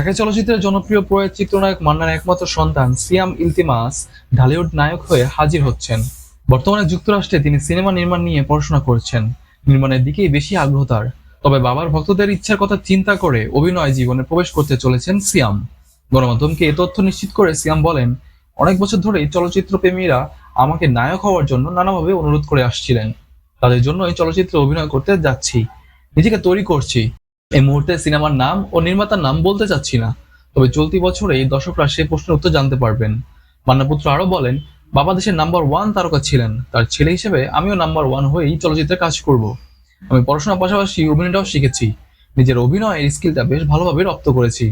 ঢাকা চলচ্চিত্রের জনপ্রিয় প্রয়াত চিত্রনায়ক মান্নার একমাত্র সন্তান সিয়াম ইলতিমাস ঢালিউড নায়ক হয়ে হাজির হচ্ছেন। বর্তমানে যুক্তরাষ্ট্রে তিনি সিনেমা নির্মাণ নিয়ে পড়াশোনা করছেন। নির্মাণের দিকেই বেশি আগ্রহ তার। তবে বাবার ভক্তদের ইচ্ছার কথা চিন্তা করে অভিনয় জীবনে প্রবেশ করতে চলেছেন সিয়াম। গণমাধ্যমকে এ তথ্য নিশ্চিত করে সিয়াম বলেন, অনেক বছর ধরেই চলচ্চিত্র প্রেমীরা আমাকে নায়ক হওয়ার জন্য নানাভাবে অনুরোধ করে আসছিলেন। তাদের জন্যই চলচ্চিত্রে অভিনয় করতে যাচ্ছি। নিজেকে তৈরি করছি। এই মুহূর্তে সিনেমার নাম ও নির্মাতার নাম বলতে চাচ্ছি না, তবে চলতি বছরেই দর্শকরা সে প্রশ্নের উত্তর জানতে পারবেন। মান্নাপুত্র আরও বলেন, বাবা দেশের নাম্বার ওয়ান তারকা ছিলেন, তার ছেলে হিসেবে আমিও নাম্বার ওয়ান হয়েই চলচ্চিত্রে কাজ করব। আমি পড়াশোনার পাশাপাশি অভিনয়টাও শিখেছি, নিজের অভিনয়ের স্কিলটা বেশ ভালোভাবে রপ্ত করেছি।